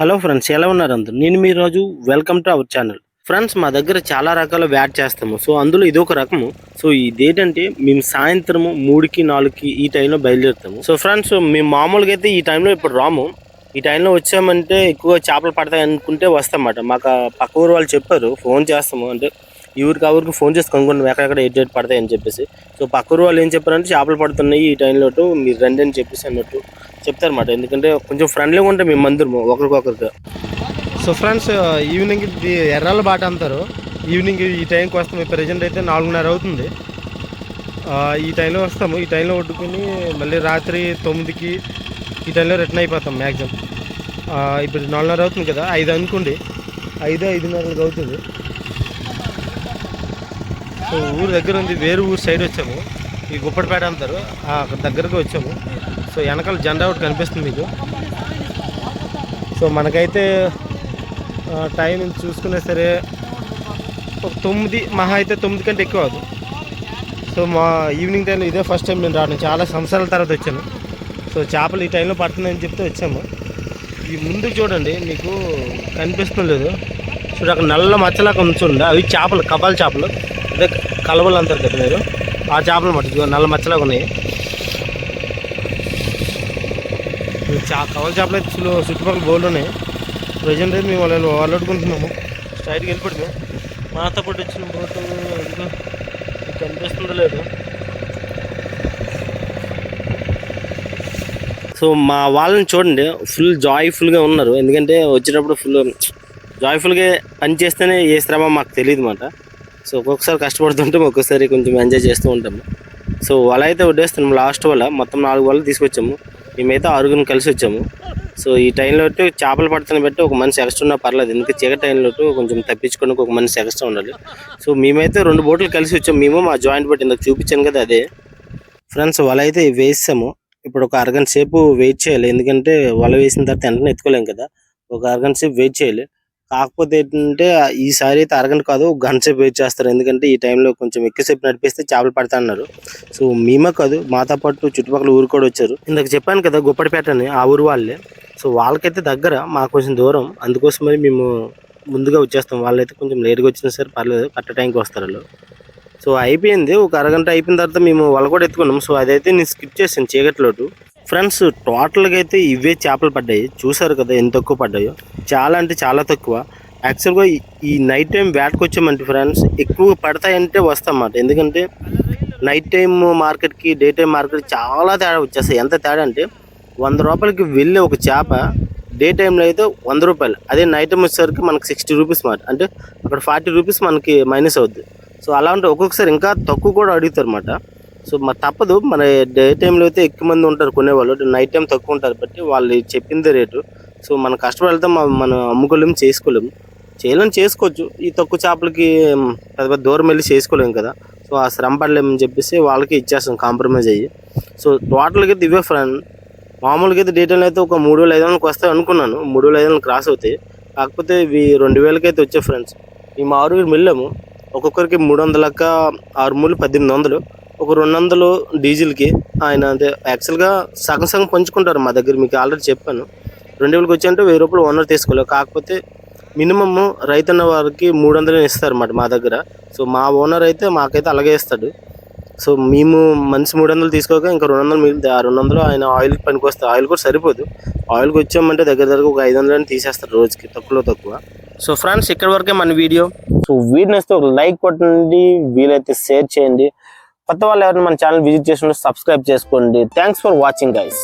Hello friends ఎలా ఉన్నారు అందరు? నేను మీ రోజు welcome to our channel. Friends మా దగ్గర చాలా రకాల వ్యాట్ చేస్తాము. సో అందులో ఇది ఒక రకము. సో ఇదేంటంటే మేము సాయంత్రము మూడుకి నాలుగుకి ఈ టైంలో బయలుదేరుతాము. సో ఫ్రెండ్స్ మేము మామూలుగా అయితే ఈ టైంలో ఇప్పుడు రాము. ఈ టైంలో వచ్చామంటే ఎక్కువ చేపలు పడతాయి అనుకుంటే వస్తామన్నమాట. మాకు పక్క ఊరు వాళ్ళు చెప్పారు ఫోన్ చేస్తాము. అంటే ఈ ఊరికి ఆ ఊరికి ఫోన్ చేసి కనుక్కుంటాం ఎక్కడెక్కడ ఎయిట్ ఎయిట్ పడతాయి అని చెప్పేసి. సో పక్క ఊరు వాళ్ళు ఏం చెప్పారంటే చేపలు పడుతున్నాయి ఈ టైంలో మీరు రండి అని చెప్పేసి అన్నట్టు. చెప్తారన్నమాట. ఎందుకంటే కొంచెం ఫ్రెండ్లీగా ఉంటాయి మేము మందిరము ఒకరికొకరికి. సో ఫ్రెండ్స్ ఈవినింగ్ ఇది ఎర్రాల బాట అంటారు. ఈవినింగ్ ఈ టైంకి వస్తాము ప్రజెంట్ అయితే నాలుగున్నర అవుతుంది. ఈ టైంలో వస్తాము. ఈ టైంలో వండుకొని మళ్ళీ రాత్రి తొమ్మిదికి ఈ టైంలో రిటర్న్ అయిపోతాం మ్యాక్సిమం ఇప్పుడు నాలుగున్నర అవుతుంది కదా. ఐదు అనుకోండి. ఐదు ఐదున్నరలకు అవుతుంది. సో ఊరు దగ్గర ఉంది. వేరే ఊరు సైడ్ వచ్చాము. ఈ గుప్పటిపేట అంటారు అక్కడ దగ్గరకు వచ్చాము. సో వెనకాల జెండా ఒకటి కనిపిస్తుంది మీకు. సో మనకైతే టైం చూసుకునే సరే ఒక తొమ్మిది మహా అయితే తొమ్మిది కంటే ఎక్కువ అవ్వదు సో మా ఈవినింగ్ టైంలో ఇదే ఫస్ట్ టైం నేను రావడం. చాలా సంవత్సరాల తర్వాత వచ్చాను. సో చేపలు ఈ టైంలో పడుతున్నాయని చెప్తే వచ్చాము. ఈ ముందు చూడండి మీకు కనిపిస్తుంది లేదు. చూడు అక్కడ నల్ల మచ్చలాగా ఉంచుండే అవి చేపలు కబాల్ చేపలు. అదే కలవలు అంటారు కదా మీరు. ఆ చేపలు మట్టి నల్ల మచ్చలాగా ఉన్నాయి. చా కవల చేపలు అయితే చుట్టూ చుట్టుపక్కల బోర్లు ఉన్నాయి. ప్రజెంట్ అయితే మేము వాళ్ళు వాళ్ళు అడుగుతున్నాము స్ట్రైట్కి మాతో పాటు వచ్చిన బోటు ఇదిగో కనిపిస్తుందో లేదు. సో మా వాళ్ళని చూడండి. ఫుల్ జాయ్ఫుల్గా ఉన్నారు. ఎందుకంటే వచ్చేటప్పుడు ఫుల్ జాయ్ఫుల్గా పని చేస్తేనే ఏ శ్రమ మాకు తెలియదు మాట సో ఒక్కొక్కసారి కష్టపడుతుంటాం ఒక్కొక్కసారి కొంచెం ఎంజాయ్ చేస్తూ ఉంటాము సో వల అయితే వడ్డేస్తున్నాం లాస్ట్ వల్ల మొత్తం నాలుగు వల్ల తీసుకొచ్చాము. మేమైతే ఆరుగురిని కలిసి వచ్చాము. సో ఈ టైంలో చేపలు పడుతున్న బట్టి ఒక మనిషి ఎక్స్ట్రా ఉన్నా పర్లేదు. ఎందుకంటే చీకటి టైంలో కొంచెం తప్పించుకోవడానికి ఒక మనిషి ఎక్స్ట్రా ఉండాలి. సో మేమైతే రెండు బోట్లు కలిసి వచ్చాము. మేము మా జాయింట్ బట్టి ఇందాక చూపించాను కదా అదే. ఫ్రెండ్స్ వల అయితే వేసాము ఇప్పుడు ఒక అరగంట సేపు వెయిట్ చేయాలి. ఎందుకంటే వల వేసిన తర్వాత వెంటనే ఎత్తుకోలేం కదా. ఒక అరగంట సేపు వెయిట్ చేయాలి. కాకపోతే ఏంటంటే ఈసారి అయితే అరగంట కాదు ఒక గంట సేపు వెయిట్ చేస్తారు. ఎందుకంటే ఈ టైంలో కొంచెం ఎక్కువసేపు నడిపిస్తే చేపలు పడతాన్నారు సో మేమే కాదు మాతో పాటు చుట్టుపక్కల ఊరు కూడా వచ్చారు. ఇందాక చెప్పాను కదా గుప్పటిపేట అని ఆ ఊరు వాళ్ళే. సో వాళ్ళకైతే దగ్గర మాకు కొంచెం దూరం. అందుకోసమని మేము ముందుగా వచ్చేస్తాం. వాళ్ళైతే కొంచెం లేట్గా వచ్చినా సరే పర్లేదు కట్ట టైంకి వస్తారు వాళ్ళు. సో అయిపోయింది. ఒక అరగంట అయిపోయిన తర్వాత మేము వాళ్ళు కూడా ఎత్తుకున్నాం. సో అదైతే నేను స్కిప్ చేశాను చీకట్లోటు. ఫ్రెండ్స్ టోటల్గా అయితే ఇవే చేపలు పడ్డాయి. చూసారు కదా ఎంత తక్కువ పడ్డాయో. చాలా అంటే చాలా తక్కువ. యాక్చువల్గా ఈ- నైట్ టైం వేటకు వచ్చామంటే ఫ్రెండ్స్. ఎక్కువ పడతాయంటే వస్తామన్నమాట. ఎందుకంటే నైట్ టైం మార్కెట్కి డే టైం మార్కెట్ చాలా తేడా వచ్చేస్తాయి. ఎంత తేడా అంటే వంద రూపాయలకి వెళ్ళే ఒక చేప డే టైంలో అయితే వంద రూపాయలు. అదే నైట్ టైం వచ్చేసరికి మనకి సిక్స్టీ రూపీస్ మాట అంటే అక్కడ ఫార్టీ రూపీస్ మనకి మైనస్ అవుద్ది. సో అలా ఉంటే ఒక్కొక్కసారి ఇంకా తక్కువ కూడా అడుగుతారు అనమాట సో మరి తప్పదు. మన డే టైంలో అయితే ఎక్కువ మంది ఉంటారు కొనేవాళ్ళు. నైట్ టైం తక్కువ ఉంటారు. బట్టి వాళ్ళు చెప్పిందే రేటు. సో మన కష్టపడితే మనం అమ్ముకోలేము చేసుకోలేము చేయలేం చేసుకోవచ్చు. ఈ తక్కువ చేపలకి పెద్ద పెద్ద దూరం వెళ్ళి చేసుకోలేము కదా. సో ఆ శ్రమ పడలేమని చెప్పేసి వాళ్ళకి ఇచ్చేస్తాం కాంప్రమైజ్ అయ్యి. సో టోటల్గా అయితే ఇవే ఫ్రెండ్. మామూలుగా అయితే డీటెయిల్ అయితే ఒక మూడు వేల ఐదు వందలకి వస్తాయి అనుకున్నాను. మూడు వేల ఐదు వందలు క్రాస్ అవుతాయి కాకపోతే ఇవి రెండు వేలకి అయితే వచ్చాయి ఫ్రెండ్స్. ఈ ఆరుగురు వెళ్ళాము. ఒక్కొక్కరికి మూడు వందలక్క ఆరు మూడు పద్దెనిమిది వందలు. ఒక రెండు వందలు డీజిల్కి ఆయన అంటే యాక్చువల్గా సగం సగం పంచుకుంటారు మా దగ్గర మీకు ఆల్రెడీ చెప్పాను. రెండు వేలకు వచ్చాయంటే వెయ్యి రూపాయలు ఓనర్ తీసుకోలేదు కాకపోతే మినిమమ్ రైతన్న వారికి మూడు వందలు ఇస్తారు అన్నమాట మా దగ్గర. సో మా ఓనర్ అయితే మాకైతే అలాగే ఇస్తాడు. సో మేము మనిషి మూడు వందలు తీసుకోక ఇంకా రెండు వందలు మిగిలితే ఆ రెండు వందలు ఆయన ఆయిల్కి పనికొస్తే ఆయిల్ కూడా సరిపోదు. ఆయిల్కి వచ్చామంటే దగ్గర దగ్గర ఒక ఐదు వందలని తీసేస్తారు రోజుకి తక్కువలో తక్కువ. సో ఫ్రెండ్స్ ఇక్కడ వరకే మన వీడియో. సో వీడియో ఒక లైక్ కొట్టండి వీలైతే షేర్ చేయండి. కొత్త వాళ్ళు ఎవరైనా మన ఛానల్ విజిట్ చేసి సబ్స్క్రైబ్ చేసుకోండి. Thanks for watching guys